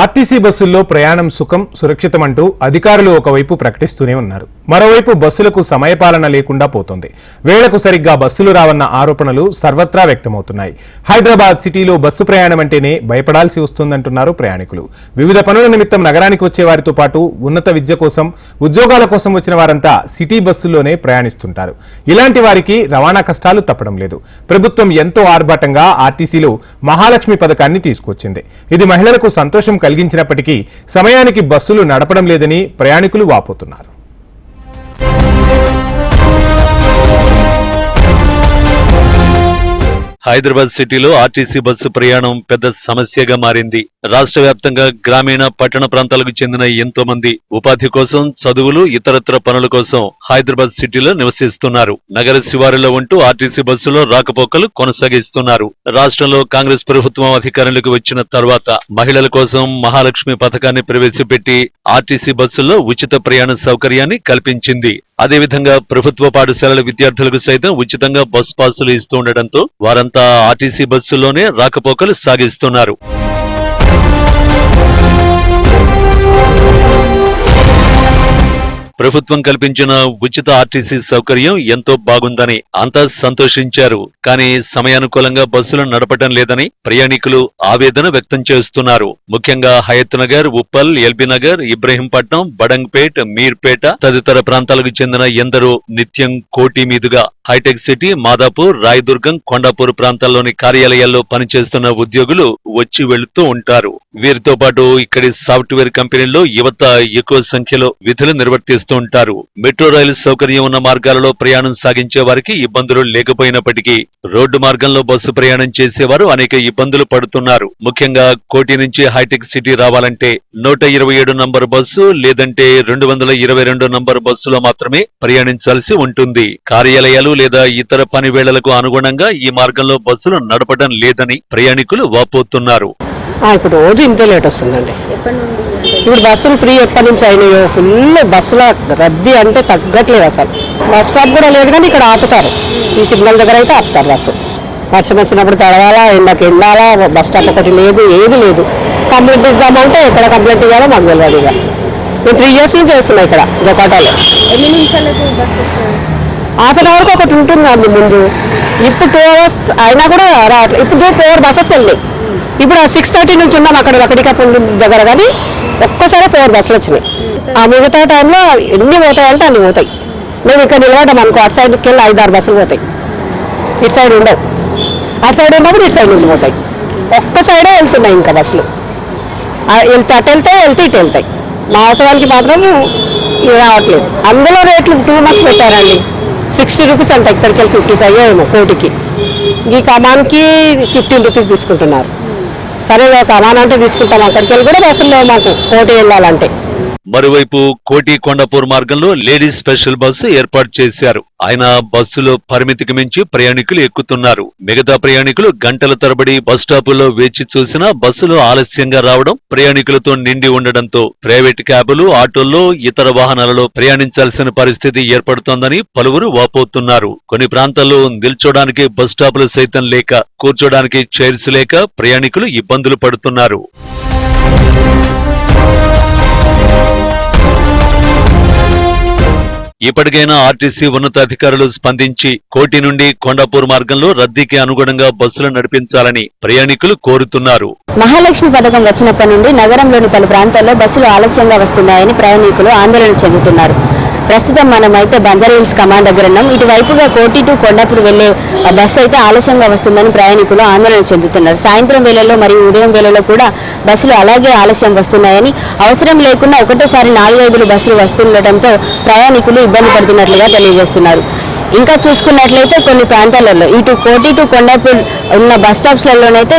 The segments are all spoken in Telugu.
ఆర్టీసీ బస్సుల్లో ప్రయాణం సుఖం సురక్షితమంటూ అధికారులు ఒకవైపు ప్రకటిస్తూనే ఉన్నారు. మరోవైపు బస్సులకు సమయపాలన లేకుండా పోతోంది. వేళకు సరిగ్గా బస్సులు రావన్న ఆరోపణలు సర్వత్రా వ్యక్తమవుతున్నాయి. హైదరాబాద్ సిటీలో బస్సు ప్రయాణం అంటేనే భయపడాల్సి వస్తుందంటున్నారు ప్రయాణికులు. వివిధ పనుల నిమిత్తం నగరానికి వచ్చే వారితో పాటు ఉన్నత విద్య కోసం ఉద్యోగాల కోసం వచ్చిన వారంతా సిటీ బస్సుల్లోనే ప్రయాణిస్తుంటారు. ఇలాంటి వారికి రవాణా కష్టాలు తప్పడం లేదు. ప్రభుత్వం ఎంతో ఆర్భాటంగా ఆర్టీసీలో మహాలక్ష్మి పథకాన్ని తీసుకొచ్చింది. ఇది మహిళలకు సంతోషం కలిగించినప్పటికీ సమయానికి బస్సులు నడపడం లేదని ప్రయాణికులు వాపోతున్నారు. హైదరాబాద్ సిటీలో ఆర్టీసీ బస్సు ప్రయాణం పెద్ద సమస్యగా మారింది. రాష్ట్ర వ్యాప్తంగా గ్రామీణ పట్టణ ప్రాంతాలకు చెందిన ఎంతో మంది ఉపాధి కోసం చదువులు ఇతరత్ర పనుల కోసం హైదరాబాద్ సిటీలో నివసిస్తున్నారు. నగర శివారులో ఉంటూ ఆర్టీసీ బస్సులో రాకపోకలు కొనసాగిస్తున్నారు. రాష్ట్రంలో కాంగ్రెస్ ప్రభుత్వం అధికారంలోకి వచ్చిన తర్వాత మహిళల కోసం మహాలక్ష్మి పథకాన్ని ప్రవేశపెట్టి ఆర్టీసీ బస్సుల్లో ఉచిత ప్రయాణ సౌకర్యాన్ని కల్పించింది. అదేవిధంగా ప్రభుత్వ పాఠశాలల విద్యార్థులకు సైతం ఉచితంగా బస్ పాసులు ఇస్తూ ఉండడంతో వారంతా ఆర్టీసీ బస్సుల్లోనే రాకపోకలు సాగిస్తున్నారు. ప్రభుత్వం కల్పించిన ఉచిత ఆర్టీసీ సౌకర్యం ఎంతో బాగుందని అంతా సంతోషించారు. కానీ సమయానుకూలంగా బస్సులు నడపడం లేదని ప్రయాణికులు ఆవేదన వ్యక్తం చేస్తున్నారు. ముఖ్యంగా హయత్ నగర్ ఉప్పల్ ఎల్బీ నగర్ ఇబ్రహీంపట్నం బడంగ్పేట్ మీర్పేట తదితర ప్రాంతాలకు చెందిన ఎందరో నిత్యం కోటి మీదుగా హైటెక్ సిటీ మాదాపూర్ రాయదుర్గం కొండాపూర్ ప్రాంతాల్లోని కార్యాలయాల్లో పనిచేస్తున్న ఉద్యోగులు వచ్చి వెళుతూ ఉంటారు. వీరితో పాటు ఇక్కడి సాఫ్ట్వేర్ కంపెనీల్లో యువత ఎక్కువ సంఖ్యలో విధులు నిర్వర్తిస్తూ ఉంటారు. మెట్రో రైలు సౌకర్యం ఉన్న మార్గాలలో ప్రయాణం సాగించే వారికి ఇబ్బందులు లేకపోయినప్పటికీ రోడ్డు మార్గంలో బస్సు ప్రయాణం చేసేవారు అనేక ఇబ్బందులు పడుతున్నారు. ముఖ్యంగా కోటి నుంచి హైటెక్ సిటీ రావాలంటే నూట ఇరవై ఏడు నంబర్ బస్సు లేదంటే రెండు వందల ఇరవై రెండు నంబర్ బస్సులో మాత్రమే ప్రయాణించాల్సి ఉంటుంది. కార్యాలయాలు లేదా ఇతర పని వేళలకు అనుగుణంగా ఈ మార్గంలో బస్సులు నడపడం లేదని ప్రయాణికులు వాపోతున్నారు. ఆ, ఇప్పుడు రోజు ఇంతే లేట్ వస్తుందండి. ఎప్పటి నుండి? అంటే ఇప్పుడు బస్సులు ఫ్రీ ఎప్పటి నుంచి అయినాయో? ఫుల్ బస్సుల రద్దీ అంటే తగ్గట్లేదు అసలు. బస్ స్టాప్ కూడా లేదు కానీ ఇక్కడ ఆపుతారు. ఈ సిగ్నల్ దగ్గర అయితే ఆపుతారు బస్సు. వర్షం వచ్చినప్పుడు తడవాలా ఎండకి ఎండాలా బస్ స్టాప్ ఒకటి లేదు ఏది లేదు. కంప్లైంట్ ఇద్దామంటే ఎక్కడ కంప్లైంట్ ఇవ్వాలో మాకు తెలియదు ఇక. నేను త్రీ ఇయర్స్ నుంచి చేస్తున్నా ఇక్కడ జొకాటోలో. హాఫ్ అన్ అవర్కి ఒకటి ఉంటుందండి ముందు. ఇప్పుడు టూ అవర్స్ అయినా కూడా రావట్లేదు ఇప్పుడు టూ ఫోర్ బస్సెస్ వెళ్ళాయి ఇప్పుడు సిక్స్ థర్టీ నుంచి ఉన్నాం అక్కడ అక్కడికప్పుడు దగ్గర కానీ. ఒక్కసారి ఫోర్ బస్సులు వచ్చినాయి. ఆ మిగతా టైంలో ఎన్ని పోతాయంటే అన్ని పోతాయి. మేము ఇక్కడ నిలబడ్డాం అనుకో అటు సైడ్కి వెళ్ళి ఐదు ఆరు బస్సులు పోతాయి. ఇటు సైడ్ ఉండవు. అటు సైడ్ ఉన్నప్పుడు ఇటు సైడ్ నుంచి పోతాయి. ఒక్క సైడే వెళ్తున్నాయి ఇంకా బస్సులు. వెళ్తే అటు వెళ్తాయి వెళ్తే ఇటు వెళ్తాయి. మా అవసరానికి మాత్రం రావట్లేదు. అందులో రేట్లు టూ మంత్స్ పెట్టారండి. సిక్స్టీ రూపీస్ అంటే ఇక్కడికి వెళ్ళి ఫిఫ్టీ ఫైవ్ ఏమో కోటికి. ఈ కమాన్కి ఫిఫ్టీన్ రూపీస్ తీసుకుంటున్నారు. సరే ఒక కమాన్ తీసుకుంటాం. అక్కడికి వెళ్ళి కూడా బస్సులు లేవు మాకు. కోటి వెళ్ళాలంటే మరోవైపు కోటి కొండపూర్ మార్గంలో లేడీస్ స్పెషల్ బస్సు ఏర్పాటు చేశారు. ఆయన బస్సులో పరిమితికి మించి ప్రయాణికులు ఎక్కుతున్నారు. మిగతా ప్రయాణికులు గంటల తరబడి బస్టాపుల్లో వేచి చూసినా బస్సులు ఆలస్యంగా రావడం ప్రయాణికులతో నిండి ఉండడంతో ప్రైవేట్ క్యాబులు ఆటోల్లో ఇతర వాహనాలలో ప్రయాణించాల్సిన పరిస్థితి ఏర్పడుతోందని పలువురు వాపోతున్నారు. కొన్ని ప్రాంతాల్లో నిల్చోడానికి బస్ సైతం లేక కూర్చోడానికి చైర్స్ లేక ప్రయాణికులు ఇబ్బందులు పడుతున్నారు. ఇప్పటికైనా ఆర్టీసీ ఉన్నతాధికారులు స్పందించి కోటి నుండి కొండాపూర్ మార్గంలో రద్దీకి అనుగుణంగా బస్సులు నడిపించాలని ప్రయాణికులు కోరుతున్నారు. మహాలక్ష్మి పథకం వచ్చినప్పటి నుండి నగరంలోని పలు ప్రాంతాల్లో బస్సులు ఆలస్యంగా వస్తున్నాయని ప్రయాణికులు ఆందోళన చెందుతున్నారు. ప్రస్తుతం మనం అయితే బంజారా హిల్స్ కమాండ్ దగ్గర ఉన్నాం. ఇటువైపుగా కోటి టు కొండాపూర్ వెళ్ళే బస్సు అయితే ఆలస్యంగా వస్తుందని ప్రయాణికులు ఆందోళన చెందుతున్నారు. సాయంత్రం వేళల్లో మరియు ఉదయం వేళల్లో కూడా బస్సులు అలాగే ఆలస్యం వస్తున్నాయని అవసరం లేకుండా ఒకటేసారి నాలుగైదులు బస్సులు వస్తుండటంతో ప్రయాణికులు ఇబ్బంది పడుతున్నట్లుగా తెలియజేస్తున్నారు. ఇంకా చూసుకున్నట్లయితే కొన్ని ప్రాంతాలలో ఇటు కోటి టు కొండాపూర్ ఉన్న బస్ స్టాప్స్లలోనైతే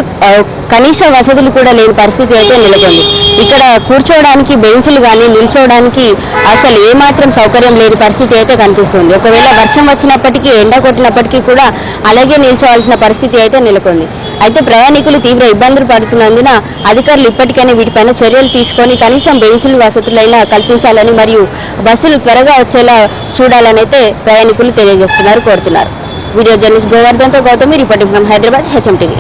కనీస వసతులు కూడా లేని పరిస్థితి అయితే నెలకొంది. ఇక్కడ కూర్చోవడానికి బెంచ్లు కానీ నిల్చోవడానికి అసలు ఏమాత్రం సౌకర్యం లేని పరిస్థితి అయితే కనిపిస్తుంది. ఒకవేళ వర్షం వచ్చినప్పటికీ ఎండ కొట్టినప్పటికీ కూడా అలాగే నిల్చోవాల్సిన పరిస్థితి అయితే నెలకొంది. అయితే ప్రయాణికులు తీవ్ర ఇబ్బందులు పడుతున్నందున అధికారులు ఇప్పటికైనా వీటిపైన చర్యలు తీసుకొని కనీసం బెంచ్లు వసతులైనా కల్పించాలని మరియు బస్సులు త్వరగా వచ్చేలా చూడాలని అయితే ప్రయాణికులు తెలియజేస్తున్నారు కోరుతున్నారు. Video journalist గోవర్ధన్తో Gautami reporting from Hyderabad HM TV.